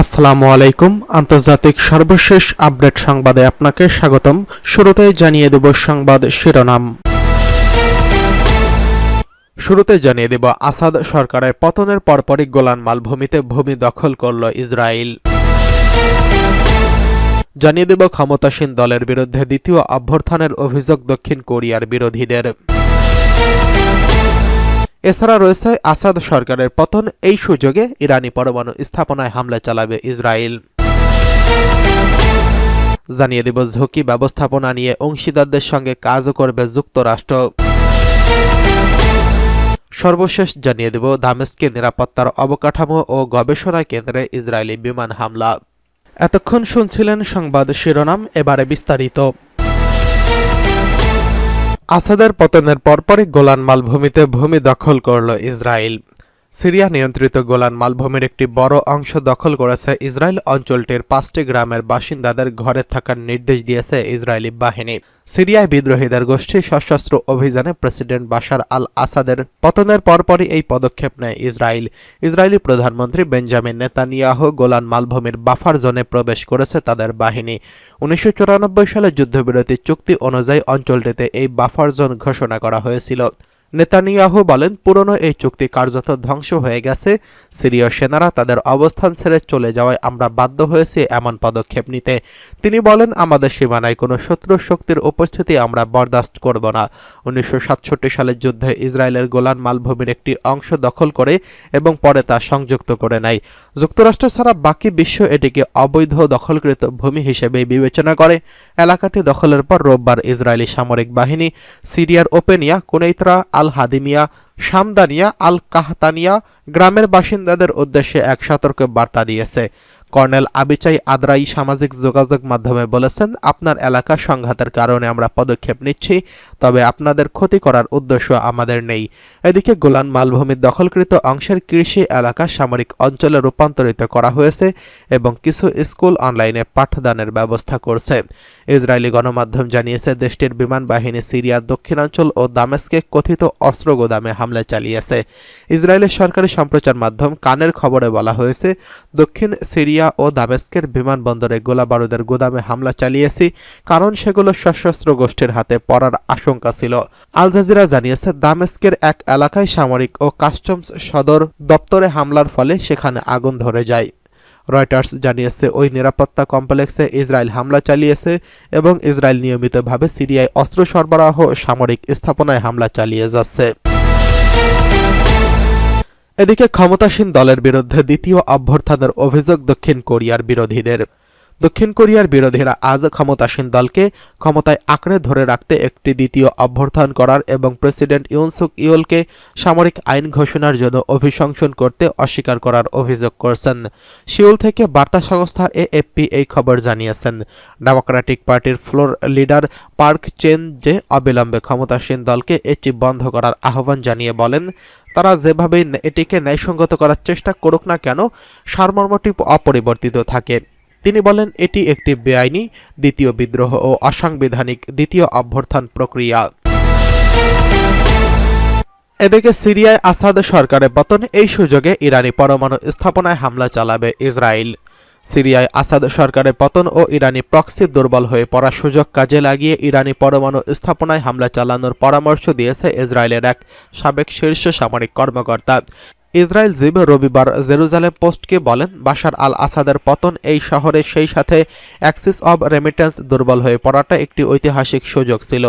আসসালামু আলাইকুম। আন্তর্জাতিক সর্বশেষ আপডেট সংবাদে আপনাকে স্বাগতম। শুরুতে জানিয়ে দেব সংবাদ শিরোনাম। শুরুতে জানিয়ে দেব আসাদ সরকারের পতনের পরপরই গোলান মালভূমিতে ভূমি দখল করল ইসরায়েল। জানিয়ে দেব ক্ষমতাসীন দলের বিরুদ্ধে দ্বিতীয় অভ্যর্থনের অভিযোগ দক্ষিণ কোরিয়ার বিরোধীদের। এছাড়া রয়েছে আসাদ সরকারের পতন, এই সুযোগে ইরানি পরমাণু স্থাপনায় হামলা চালাবে ইসরায়েল। জানিয়ে দেব, ঝুঁকি ব্যবস্থাপনা নিয়ে অংশীদারদের সঙ্গে কাজও করবে যুক্তরাষ্ট্র। সর্বশেষ জানিয়ে দেব, দামেস্কে নিরাপত্তার অবকাঠামো ও গবেষণা কেন্দ্রে ইসরায়েলি বিমান হামলা। এতক্ষণ শুনছিলেন সংবাদ শিরোনাম, এবারে বিস্তারিত। আসাদের পতনের পরপরই গোলান মালভূমিতে ভূমি দখল করল ইসরায়েল সিরিয়া নিয়ন্ত্রিত গোলান মালভূমির একটি বড় অংশ দখল করেছে ইসরায়েল অঞ্চলটির পাঁচটি গ্রামের বাসিন্দাদের ঘরে থাকার নির্দেশ দিয়েছে ইসরায়েলি বাহিনী। সিরিয়ায় বিদ্রোহীদের গোষ্ঠী সশস্ত্র অভিযানে প্রেসিডেন্ট বাশার আল আসাদের পতনের পরপরই এই পদক্ষেপ নেয় ইসরায়েল। ইসরায়েলি প্রধানমন্ত্রী বেঞ্জামিন নেতানিয়াহ গোলান মালভূমির বাফার জোনে প্রবেশ করেছে তাদের বাহিনী। উনিশশো সালে যুদ্ধবিরতি চুক্তি অনুযায়ী অঞ্চলটিতে এই বাফার জোন ঘোষণা করা হয়েছিল। নেতানিয়াহু বলেন, পুরনো এই চুক্তি কার্যত ধ্বংস হয়ে গেছে। সিরীয় সেনারা তাদের অবস্থান ছেড়ে চলে যাওয়ায় আমরা বাধ্য হয়েছি এমন পদক্ষেপ নিতে। তিনি বলেন, আমাদের সীমানায় কোনো শত্রু শক্তির উপস্থিতি আমরা বরদাস্ত করব না। উনিশশো সালের যুদ্ধে ইসরায়েলের গোলান মালভূমির একটি অংশ দখল করে এবং পরে তা সংযুক্ত করে নেয়। যুক্তরাষ্ট্র ছাড়া বাকি বিশ্ব এটিকে অবৈধ দখলকৃত ভূমি হিসেবে বিবেচনা করে। এলাকাটি দখলের পর রোববার ইসরায়েলি সামরিক বাহিনী, সিরিয়ার ওপেনিয়া, কুনেইত্রা আল হাদিমিয়া শামদানিয়া আল কাহতানিয়া গ্রামের বাসিন্দাদের উদ্দেশ্যে এক সতর্ক বার্তা দিয়েছে। কর্নেল আবিচাই আদ্রাই সামাজিক যোগাযোগ মাধ্যমে বলেছেন, আপনার এলাকা সংঘাতের কারণে আমরা পদক্ষেপ নিচ্ছি, তবে আপনাদের ক্ষতি করার উদ্দেশ্য আমাদের নেই। এদিকে গোলান মালভূমির দখলকৃত অংশের কৃষি এলাকা সামরিক অঞ্চলে রূপান্তরিত করা হয়েছে এবং কিছু স্কুল অনলাইনে পাঠদানের ব্যবস্থা করছে। ইসরায়েলি গণমাধ্যম জানিয়েছে, দেশটির বিমান বাহিনী সিরিয়ার দক্ষিণাঞ্চল ও দামেস্কে কথিত অস্ত্র গোদামে হামলা চালিয়েছে। ইসরায়েলের সরকারি সম্প্রচার মাধ্যম কানের খবরে বলা হয়েছে, দক্ষিণ সিরিয়া ও দামেস্কের বিমানবন্দরে গোলা বারুদের গুদামে হামলা চালিয়েছি, কারণ সেগুলো সশস্ত্র গোষ্ঠীর হাতে পড়ার আশঙ্কা ছিল। আল জাজিরা জানিয়েছে, দামেস্কের এক এলাকায় সামরিক ও কাস্টমস সদর দপ্তরে হামলার ফলে সেখানে আগুন ধরে যায়। রয়টার্স জানিয়েছে, ওই নিরাপত্তা কমপ্লেক্সে ইসরায়েল হামলা চালিয়েছে এবং ইসরায়েল নিয়মিতভাবে সিরিয়ায় অস্ত্র সরবরাহ সামরিক স্থাপনায় হামলা চালিয়ে যাচ্ছে। এদিকে ক্ষমতাসীন দলের বিরুদ্ধে দ্বিতীয় অভ্যর্থনের অভিযোগ দক্ষিণ কোরিয়ার বিরোধীদের। দক্ষিণ কোরিয়ার বিরোধীরা আজ ক্ষমতাসীন দলকে ক্ষমতায় আঁকড়ে ধরে রাখতে একটি দ্বিতীয় অভ্যর্থন করার এবং প্রেসিডেন্ট ইউনসুক ইউলকে সামরিক আইন ঘোষণার জন্য অভিশংসন করতে অস্বীকার করার অভিযোগ করছেন। সিউল থেকে বার্তা সংস্থা এএফপি এই খবর জানিয়েছেন। ডেমোক্রেটিক পার্টির ফ্লোর লিডার পার্ক চেন যে অবিলম্বে ক্ষমতাসীন দলকে এটি বন্ধ করার আহ্বান জানিয়ে বলেন, তারা যেভাবে এটিকে ন্যায়সঙ্গত করার চেষ্টা করুক না কেন, সারমর্মটি অপরিবর্তিত থাকে। তিনি বলেন, এটি একটি বেআইনি, দ্বিতীয় বিদ্রোহ ও অসাংবিধানিক দ্বিতীয় অভ্যর্থন প্রক্রিয়া। এদিকে সিরিয়ায় আসাদ সরকারের পতন, এই সুযোগে ইরানি পরমাণু স্থাপনায় হামলা চালাবে ইসরায়েল। সিরিয়ায় আসাদ সরকারের পতন ও ইরানি প্রক্সি দুর্বল হয়ে পড়ার সুযোগ কাজে লাগিয়ে ইরানি পরমাণু স্থাপনায় হামলা চালানোর পরামর্শ দিয়েছে ইসরায়েলের এক সাবেক শীর্ষ সামরিক কর্মকর্তা। ইসরায়েল জিব রবিবার জেরুজালেম পোস্টকে বলেন, বাশার আল আসাদের পতন এই শহরে সেই সাথে অ্যাক্সিস অব রেমিটেন্স দুর্বল হয়ে পড়াটা একটি ঐতিহাসিক সুযোগ ছিল।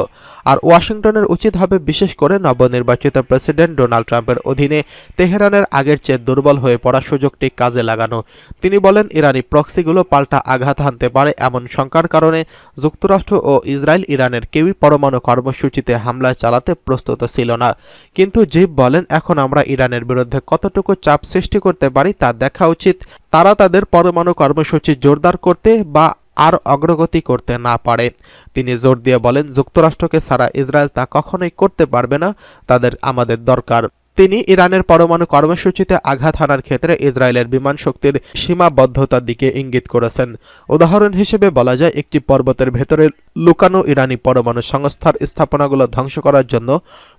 আর ওয়াশিংটনের উচিত হবে বিশেষ করে নবনির্বাচিত প্রেসিডেন্ট ডোনাল্ড ট্রাম্পের অধীনে তেহরানের আগের চেয়ে দুর্বল হয়ে পড়া সুযোগটি কাজে লাগানো। তিনি বলেন, ইরানি প্রক্সিগুলো পাল্টা আঘাত হানতে পারে এমন শঙ্কার কারণে যুক্তরাষ্ট্র ও ইসরায়েল ইরানের কেউই পরমাণু কর্মসূচিতে হামলা চালাতে প্রস্তুত ছিল না। কিন্তু জিব বলেন, এখন আমরা ইরানের বিরুদ্ধে কতটুকু চাপ সৃষ্টি করতে পারি তা দেখা উচিত। তারা তাদের পরমাণু কর্মসূচি জোরদার করতে বা আর অগ্রগতি করতে না পারে। তিনি জোর দিয়ে বলেন, যুক্তরাষ্ট্রকে সারা ইসরায়েল তা কখনোই করতে পারবে না, তাদের আমাদের দরকার। তিনি ইরানের পরমাণু কর্মসূচিতে আঘাত হানার ক্ষেত্রে ইসরায়েলের বিমান শক্তির সীমাবদ্ধতার দিকে ইঙ্গিত করেছেন। উদাহরণ হিসেবে বলা যায়, একটি পর্বতের ভেতরে লুকানো ইরানি পরমাণু সংস্থার স্থাপনাগুলো ধ্বংস করার জন্য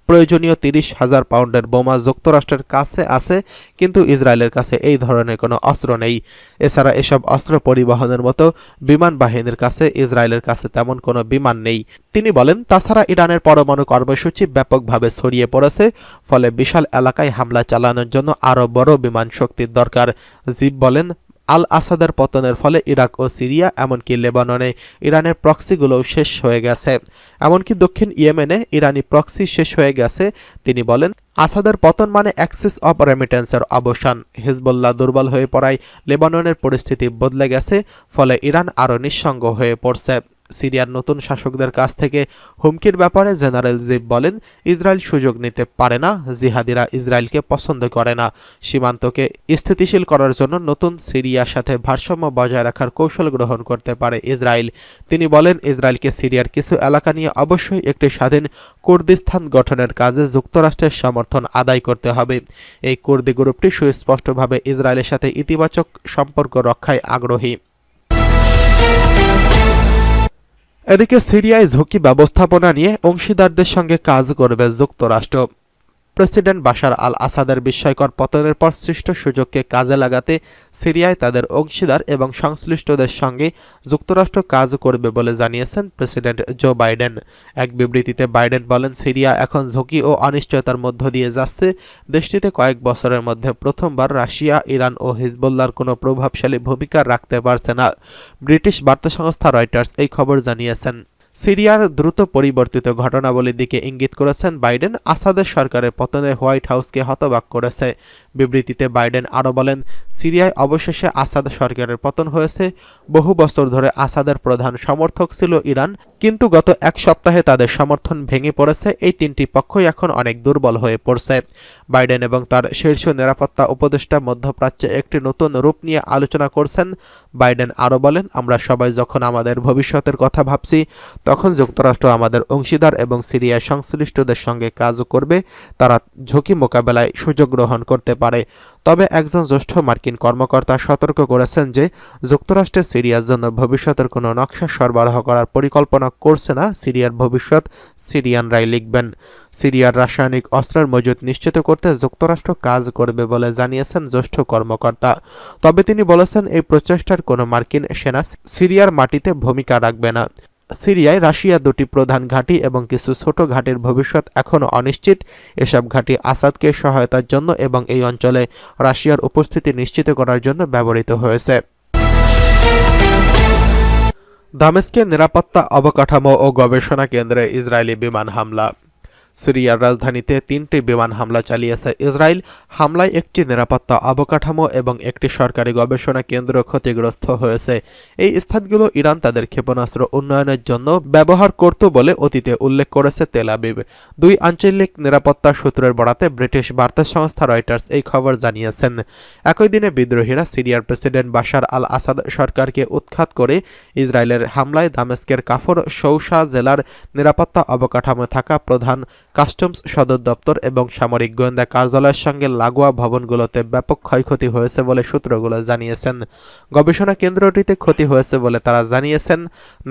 প্রয়োজনীয় তিরিশ হাজার পাউন্ডের বোমা যুক্তরাষ্ট্রের কাছে আছে, কিন্তু ইসরায়েলের কাছে এই ধরনের কোনো অস্ত্র নেই। এছাড়া এসব অস্ত্র পরিবহনের মতো বিমান বাহিনীর কাছে, ইসরায়েলের কাছে তেমন কোনো বিমান নেই। তিনি বলেন, তাছাড়া ইরানের পরমাণু কর্মসূচি ব্যাপকভাবে ছড়িয়ে পড়েছে, ফলে বিশাল এলাকায় হামলা চালানোর জন্য আরও বড় বিমান শক্তির দরকার। জিব বলেন আল আসাদের পতনের ফলে ইরাক ও সিরিয়া, এমনকি লেবাননে ইরানের প্রক্সিগুলোও শেষ হয়ে গেছে। এমনকি দক্ষিণ ইয়েমেনে ইরানি প্রক্সি শেষ হয়ে গেছে। তিনি বলেন, আসাদের পতন মানে অ্যাক্সিস অব রেমিটেন্সের অবসান। হিজবুল্লাহ দুর্বল হয়ে পড়ায় লেবাননের পরিস্থিতি বদলে গেছে, ফলে ইরান আরও নিঃসঙ্গ হয়ে পড়ছে। সিরিয়ার নতুন শাসকদের কাছ থেকে হুমকির ব্যাপারে জেনারেল জিব বলেন, ইসরায়েল সুযোগ নিতে পারে না, জিহাদিরা ইসরায়েলকে পছন্দ করে না। সীমান্তকে স্থিতিশীল করার জন্য নতুন সিরিয়ার সাথে ভারসাম্য বজায় রাখার কৌশল গ্রহণ করতে পারে ইসরায়েল। তিনি বলেন, ইসরায়েলকে সিরিয়ার কিছু এলাকা নিয়ে অবশ্যই একটি স্বাধীন কুর্দিস্তান গঠনের কাজে যুক্তরাষ্ট্রের সমর্থন আদায় করতে হবে। এই কুর্দি গ্রুপটি সুস্পষ্টভাবে ইসরায়েলের সাথে ইতিবাচক সম্পর্ক রক্ষায় আগ্রহী। এদিকে সিরিয়ায় ঝুঁকি ব্যবস্থাপনা নিয়ে অংশীদারদের সঙ্গে কাজ করবে যুক্তরাষ্ট্র। প্রেসিডেন্ট বাশার আল আসাদের বিস্ময়কর পতনের পর সৃষ্ট সুযোগকে কাজে লাগাতে সিরিয়ায় তাদের অংশীদার এবং সংশ্লিষ্টদের সঙ্গে যুক্তরাষ্ট্র কাজ করবে বলে জানিয়েছেন প্রেসিডেন্ট জো বাইডেন। এক বিবৃতিতে বাইডেন বলেন, সিরিয়া এখন ঝুঁকি ও অনিশ্চয়তার মধ্য দিয়ে যাচ্ছে। দেশটিতে কয়েক বছরের মধ্যে প্রথমবার রাশিয়া, ইরান ও হিজবুল্লাহর কোনো প্রভাবশালী ভূমিকা রাখতে পারছে না। ব্রিটিশ বার্তা সংস্থা রয়টার্স এই খবর জানিয়েছেন। সিরিয়ার দ্রুত পরিবর্তিত ঘটনাবলীর দিকে ইঙ্গিত করেছেন বাইডেন। আসাদের সরকারের পতনে হোয়াইট হাউসকে হতবাক করেছে। বিবৃতিতে বাইডেন আরও বলেন, সিরিয়ায় অবশেষে আসাদ সরকারের পতন হয়েছে। বহু বছর ধরে আসাদের প্রধান সমর্থক ছিল ইরান, কিন্তু গত এক সপ্তাহে তাদের সমর্থন ভেঙে পড়েছে। এই তিনটি পক্ষই এখন অনেক দুর্বল হয়ে পড়ছে। বাইডেন এবং তার শীর্ষ নিরাপত্তা উপদেষ্টা মধ্যপ্রাচ্যে একটি নতুন রূপ নিয়ে আলোচনা করছেন। বাইডেন আরও বলেন, আমরা সবাই যখন আমাদের ভবিষ্যতের কথা ভাবছি তখন যুক্তরাষ্ট্র আমাদের অংশীদার এবং সিরিয়ার সংশ্লিষ্টদের সঙ্গে কাজ করবে, তারা ঝুঁকি মোকাবেলায় সুযোগ গ্রহণ করতে পারে। তবে একজন জ্যেষ্ঠ মার্কিন কর্মকর্তা সতর্ক করেছেন যে, যুক্তরাষ্ট্রে সিরিয়ার জন্য ভবিষ্যতের কোনো নকশা সরবরাহ করার পরিকল্পনা করছে না সিরিয়ার ভবিষ্যৎ সিরিয়ানরাই লিখবেন। সিরিয়ার রাসায়নিক অস্ত্রের মজুত নিশ্চিত করতে যুক্তরাষ্ট্র কাজ করবে বলে জানিয়েছেন জ্যেষ্ঠ কর্মকর্তা। তবে তিনি বলেছেন, এই প্রচেষ্টার কোনো মার্কিন সেনা সিরিয়ার মাটিতে ভূমিকা রাখবে না। সিরিয়ায় রাশিয়া দুটি প্রধান ঘাঁটি এবং কিছু ছোট ঘাঁটির ভবিষ্যৎ এখনও অনিশ্চিত। এসব ঘাঁটি আসাদকে সহায়তার জন্য এবং এই অঞ্চলে রাশিয়ার উপস্থিতি নিশ্চিত করার জন্য ব্যবহৃত হয়েছে। দামেস্কে নিরাপত্তা অবকাঠামো ও গবেষণা কেন্দ্রে ইসরায়েলি বিমান হামলা। সিরিয়ার রাজধানীতে তিনটি বিমান হামলা চালিয়েছে ইসরায়েল। হামলায় একটি নিরাপত্তা অবকাঠামো এবং একটি সরকারি গবেষণা কেন্দ্র ক্ষতিগ্রস্ত হয়েছে। এই স্থানগুলো ইরান তাদের ক্ষেপণাস্ত্র উন্নয়নের জন্য ব্যবহার করত বলে অতীতে উল্লেখ করেছে তেল আবিব। দুই আঞ্চলিক নিরাপত্তা সূত্রের বরাতে ব্রিটিশ বার্তা সংস্থা রয়টার্স এই খবর জানিয়েছেন। একই দিনে বিদ্রোহীরা সিরিয়ার প্রেসিডেন্ট বাশার আল আসাদ সরকারকে উৎখাত করে ইসরায়েলের হামলায় দামেস্কের কাফর সৌসা জেলার নিরাপত্তা অবকাঠামো থাকা প্রধান কাস্টমস সদর দপ্তর এবং সামরিক গোয়েন্দা কার্যালয়ের সঙ্গে লাগোয়া ভবনগুলোতে ব্যাপক ক্ষয়ক্ষতি হয়েছে বলে সূত্রগুলো জানিয়েছেন। গবেষণা কেন্দ্রটিতে ক্ষতি হয়েছে বলে তারা জানিয়েছেন।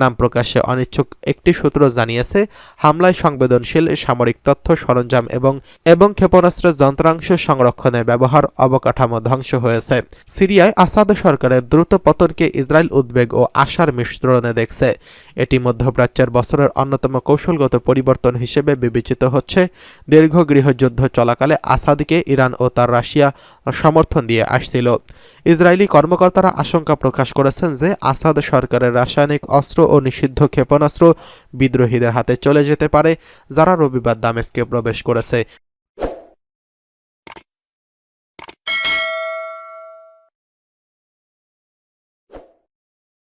নাম প্রকাশে অনিচ্ছুক একটি সূত্র জানিয়েছে, হামলায় সংবেদনশীল সামরিক তথ্য সরঞ্জাম এবং এবং ক্ষেপণাস্ত্রের যন্ত্রাংশ সংরক্ষণে ব্যবহার অবকাঠামো ধ্বংস হয়েছে। সিরিয়ায় আসাদ সরকারের দ্রুত পতনকে ইসরায়েল উদ্বেগ ও আশার মিশ্রণে দেখছে। এটি মধ্যপ্রাচ্যের বছরের অন্যতম কৌশলগত পরিবর্তন হিসেবে বিবেচিত হচ্ছে দীর্ঘ গৃহযুদ্ধ চলাকালে আসাদকে ইরান ও তার রাশিয়া সমর্থন দিয়ে আসছিল। ইসরায়েলি কর্মকর্তারা আশঙ্কা প্রকাশ করেছেন যে আসাদ সরকারের রাসায়নিক অস্ত্র ও নিষিদ্ধ ক্ষেপণাস্ত্র বিদ্রোহীদের হাতে চলে যেতে পারে, যারা রবিবার দামেস্কে প্রবেশ করেছে।